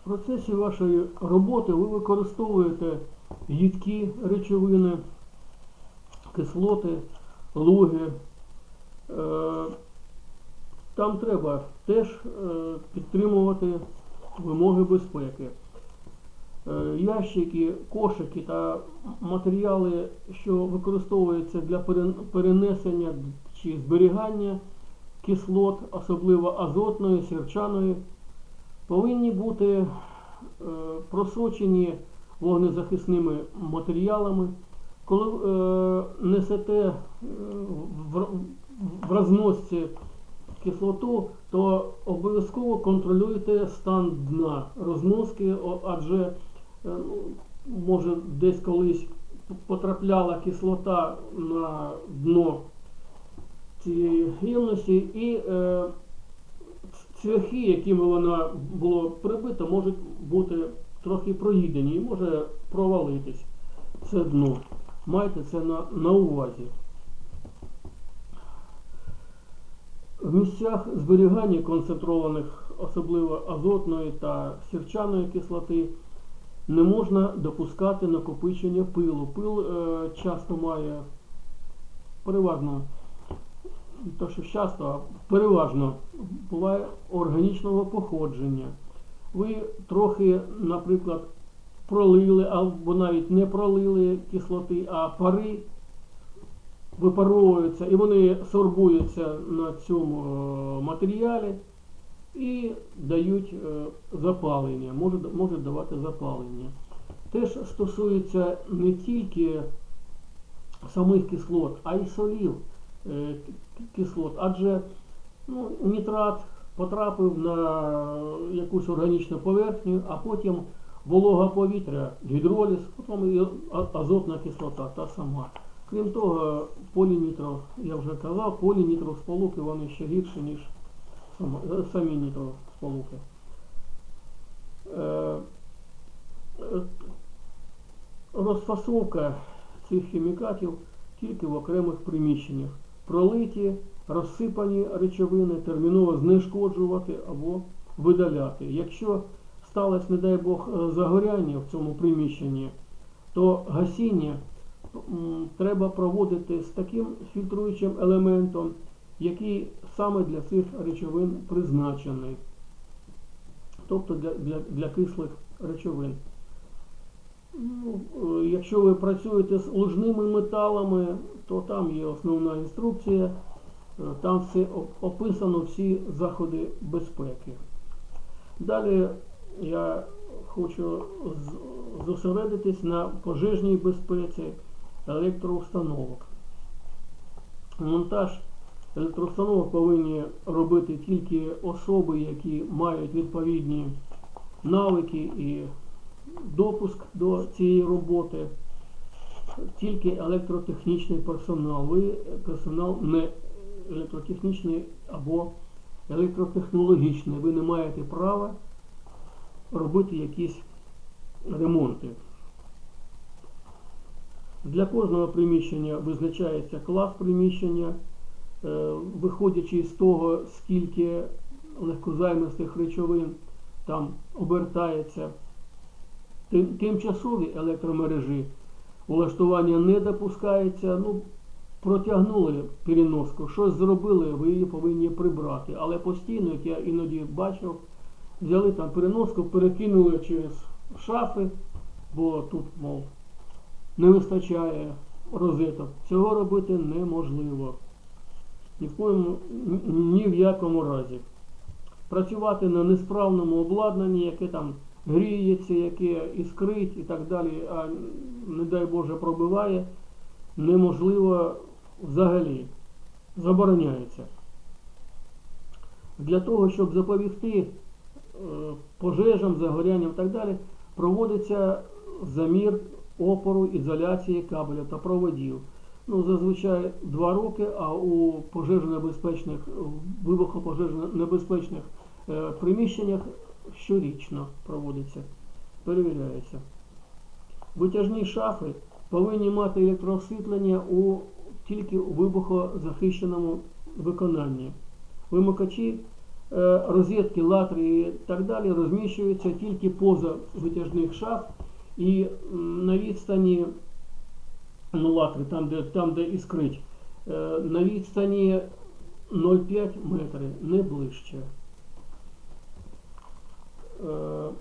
В процесі вашої роботи ви використовуєте їдкі речовини, кислоти, луги. Е, Там треба теж е, підтримувати вимоги безпеки. Е, Ящики, кошики та матеріали, що використовуються для перенесення чи зберігання кислот, особливо азотної, сірчаної, повинні бути е, просочені вогнезахисними матеріалами. Коли е, несете е, в, в розносці кислоту, то обов'язково контролюйте стан дна розноски, адже е, може десь колись потрапляла кислота на дно цієї ємності і е, цвяхи, якими вона було прибито, можуть бути трохи проїдені і може провалитись це дно. Майте це на, на увазі. В місцях зберігання концентрованих, особливо азотної та сірчаної кислоти, не можна допускати накопичення пилу. Пил е, часто має переважно, не то що часто, переважно буває органічного походження. Ви трохи, наприклад, пролили, або навіть не пролили кислоти, а пари випаровуються і вони сорбуються на цьому е, матеріалі і дають е, запалення, можуть, можуть давати запалення. Теж стосується не тільки самих кислот, а й солів кислот, адже ну, нітрат потрапив на якусь органічну поверхню, а потім волога повітря, гідроліз, потім і азотна кислота та сама. Крім того, полінітро, я вже казав, полінітровсполуки вони ще гірші, ніж е, самі нітровсполуки. Е, е, Розфасовка цих хімікатів тільки в окремих приміщеннях. Пролиті, розсипані речовини терміново знешкоджувати або видаляти. Якщо сталося, не дай Бог, е, загоряння в цьому приміщенні, то гасіння треба проводити з таким фільтруючим елементом, який саме для цих речовин призначений, тобто для, для, для кислих речовин. Ну, е, якщо ви працюєте з лужними металами, то там є основна інструкція, е, там все описано всі заходи безпеки. Далі я хочу зосередитись на пожежній безпеці електроустановок. Монтаж електроустановок повинні робити тільки особи, які мають відповідні навики і допуск до цієї роботи. Тільки електротехнічний персонал. Ви персонал не електротехнічний або електротехнологічний. Ви не маєте права робити якісь ремонти. Для кожного приміщення визначається клас приміщення, е, виходячи з того, скільки легкозаймистих речовин там обертається. Тимчасові електромережі улаштування не допускається. Ну, протягнули переноску, щось зробили, ви її повинні прибрати. Але постійно, як я іноді бачив, взяли там переноску, перекинули через шафи, бо тут, мов, не вистачає розеток. Цього робити неможливо. Ні в, коєму, ні в якому разі. Працювати на несправному обладнанні, яке там гріється, яке іскрить і так далі, а не дай Боже пробиває, неможливо взагалі. Забороняється. Для того, щоб запобігти е, пожежам, загорянням і так далі, проводиться замір опору ізоляції кабелів та проводів. Ну, зазвичай два роки, а у пожежонебезпечних, вибухопожежонебезпечних е, приміщеннях щорічно проводиться, перевіряється. Витяжні шафи повинні мати електроосвітлення у, тільки у вибухозахищеному виконанні. Вимикачі е, розетки, латри і так далі розміщуються тільки поза витяжних шаф і на відстані ну, латри, там, де, там, де іскрить, е, на відстані 0,5 метри, не ближче. 呃